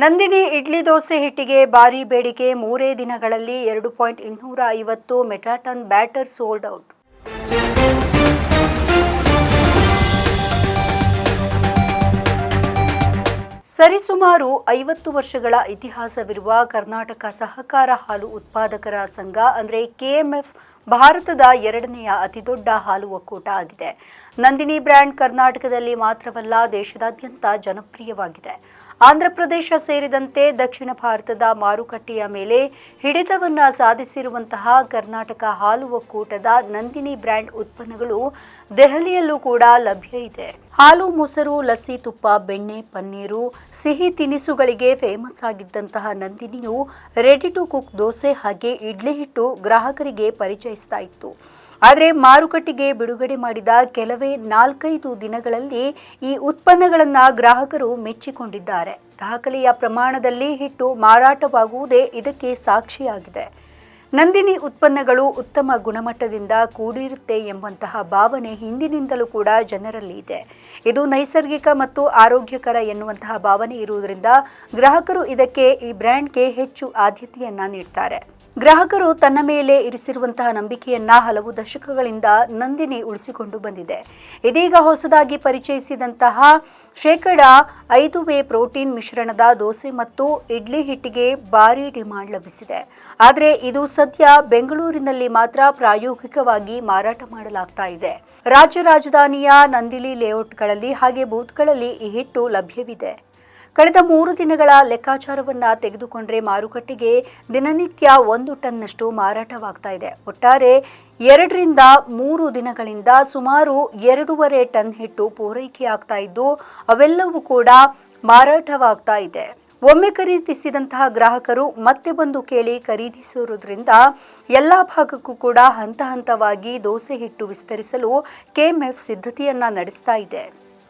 ನಂದಿನಿ ಇಡ್ಲಿ ದೋಸೆ ಹಿಟ್ಟಿಗೆ ಭಾರಿ ಬೇಡಿಕೆ. ಮೂರೇ ದಿನಗಳಲ್ಲಿ ಎರಡು ಪಾಯಿಂಟ್ ಇನ್ನೂರ ಐವತ್ತು ಮೆಟ್ರಾಟನ್ ಬ್ಯಾಟರ್ ಸೋಲ್ಡ್ ಔಟ್. ಸರಿಸುಮಾರು ಐವತ್ತು ವರ್ಷಗಳ ಇತಿಹಾಸವಿರುವ ಕರ್ನಾಟಕ ಸಹಕಾರ ಹಾಲು ಉತ್ಪಾದಕರ ಸಂಘ ಅಂದರೆ ಕೆಎಂಎಫ್ ಭಾರತದ ಎರಡನೆಯ ಅತಿದೊಡ್ಡ ಹಾಲು ಒಕ್ಕೂಟ ಆಗಿದೆ. ನಂದಿನಿ ಬ್ರ್ಯಾಂಡ್ ಕರ್ನಾಟಕದಲ್ಲಿ ಮಾತ್ರವಲ್ಲ ದೇಶದಾದ್ಯಂತ ಜನಪ್ರಿಯವಾಗಿದೆ. ಆಂಧ್ರಪ್ರದೇಶ ಸೇರಿದಂತೆ ದಕ್ಷಿಣ ಭಾರತದ ಮಾರುಕಟ್ಟೆಯ ಮೇಲೆ ಹಿಡಿತವನ್ನ ಸಾಧಿಸಿರುವಂತಹ ಕರ್ನಾಟಕ ಹಾಲು ಒಕ್ಕೂಟದ ನಂದಿನಿ ಬ್ರ್ಯಾಂಡ್ ಉತ್ಪನ್ನಗಳು ದೆಹಲಿಯಲ್ಲೂ ಕೂಡ ಲಭ್ಯ ಇದೆ. ಹಾಲು, ಮೊಸರು, ಲಸ್ಸಿ ತುಪ್ಪ, ಬೆಣ್ಣೆ, ಪನ್ನೀರು, ಸಿಹಿ ತಿನಿಸುಗಳಿಗೆ ಫೇಮಸ್ ಆಗಿದ್ದಂತಹ ನಂದಿನಿಯು ರೆಡಿ ಟು ಕುಕ್ ದೋಸೆ ಹಾಗೆ ಇಡ್ಲಿ ಹಿಟ್ಟು ಗ್ರಾಹಕರಿಗೆ ಪರಿಚಯಿಸ್ತಾ ಇತ್ತು. ಆದರೆ ಮಾರುಕಟ್ಟೆಗೆ ಬಿಡುಗಡೆ ಮಾಡಿದ ಕೆಲವೇ ನಾಲ್ಕೈದು ದಿನಗಳಲ್ಲಿ ಈ ಉತ್ಪನ್ನಗಳನ್ನು ಗ್ರಾಹಕರು ಮೆಚ್ಚಿಕೊಂಡಿದ್ದಾರೆ. ದಾಖಲೆಯ ಪ್ರಮಾಣದಲ್ಲಿ ಹಿಟ್ಟು ಮಾರಾಟವಾಗುವುದೇ ಇದಕ್ಕೆ ಸಾಕ್ಷಿಯಾಗಿದೆ. ನಂದಿನಿ ಉತ್ಪನ್ನಗಳು ಉತ್ತಮ ಗುಣಮಟ್ಟದಿಂದ ಕೂಡಿರುತ್ತೆ ಎಂಬಂತಹ ಭಾವನೆ ಹಿಂದಿನಿಂದಲೂ ಕೂಡ ಜನರಲ್ಲಿ ಇದೆ. ಇದು ನೈಸರ್ಗಿಕ ಮತ್ತು ಆರೋಗ್ಯಕರ ಎನ್ನುವಂತಹ ಭಾವನೆ ಇರುವುದರಿಂದ ಗ್ರಾಹಕರು ಇದಕ್ಕೆ ಈ ಬ್ರ್ಯಾಂಡ್ಗೆ ಹೆಚ್ಚು ಆದ್ಯತೆಯನ್ನು ನೀಡ್ತಾರೆ. ಗ್ರಾಹಕರು ತನ್ನ ಮೇಲೆ ಇರಿಸಿರುವಂತಹ ನಂಬಿಕೆಯನ್ನ ಹಲವು ದಶಕಗಳಿಂದ ನಂದಿನಿ ಉಳಿಸಿಕೊಂಡು ಬಂದಿದೆ. ಇದೀಗ ಹೊಸದಾಗಿ ಪರಿಚಯಿಸಿದಂತಹ ಶೇಕಡ ಐದು ವೇ ಪ್ರೋಟೀನ್ ಮಿಶ್ರಣದ ದೋಸೆ ಮತ್ತು ಇಡ್ಲಿ ಹಿಟ್ಟಿಗೆ ಭಾರಿ ಡಿಮಾಂಡ್ ಲಭಿಸಿದೆ. ಆದರೆ ಇದು ಸದ್ಯ ಬೆಂಗಳೂರಿನಲ್ಲಿ ಮಾತ್ರ ಪ್ರಾಯೋಗಿಕವಾಗಿ ಮಾರಾಟ ಮಾಡಲಾಗ್ತಾ ಇದೆ. ರಾಜ್ಯ ರಾಜಧಾನಿಯ ನಂದಿಲಿ ಲೇಔಟ್ಗಳಲ್ಲಿ ಹಾಗೆ ಬೂತ್ಗಳಲ್ಲಿ ಈ ಹಿಟ್ಟು ಲಭ್ಯವಿದೆ. ಕಳೆದ ಮೂರು ದಿನಗಳ ಲೆಕ್ಕಾಚಾರವನ್ನ ತೆಗೆದುಕೊಂಡ್ರೆ ಮಾರುಕಟ್ಟೆಗೆ ದಿನನಿತ್ಯ ಒಂದು ಟನ್ನಷ್ಟು ಮಾರಾಟವಾಗ್ತಾ ಇದೆ. ಒಟ್ಟಾರೆ ಎರಡರಿಂದ ಮೂರು ದಿನಗಳಿಂದ ಸುಮಾರು ಎರಡೂವರೆ ಟನ್ ಹಿಟ್ಟು ಪೂರೈಕೆಯಾಗ್ತಾ ಇದ್ದು, ಅವೆಲ್ಲವೂ ಕೂಡ ಮಾರಾಟವಾಗ್ತಾ ಇದೆ. ಒಮ್ಮೆ ಖರೀದಿಸಿದಂತಹ ಗ್ರಾಹಕರು ಮತ್ತೆ ಬಂದು ಕೇಳಿ ಖರೀದಿಸಿರುವುದರಿಂದ ಎಲ್ಲ ಭಾಗಕ್ಕೂ ಕೂಡ ಹಂತ ಹಂತವಾಗಿ ದೋಸೆ ಹಿಟ್ಟು ವಿಸ್ತರಿಸಲು ಕೆಎಂಎಫ್ ಸಿದ್ಧತೆಯನ್ನ ನಡೆಸ್ತಾ ಇದೆ.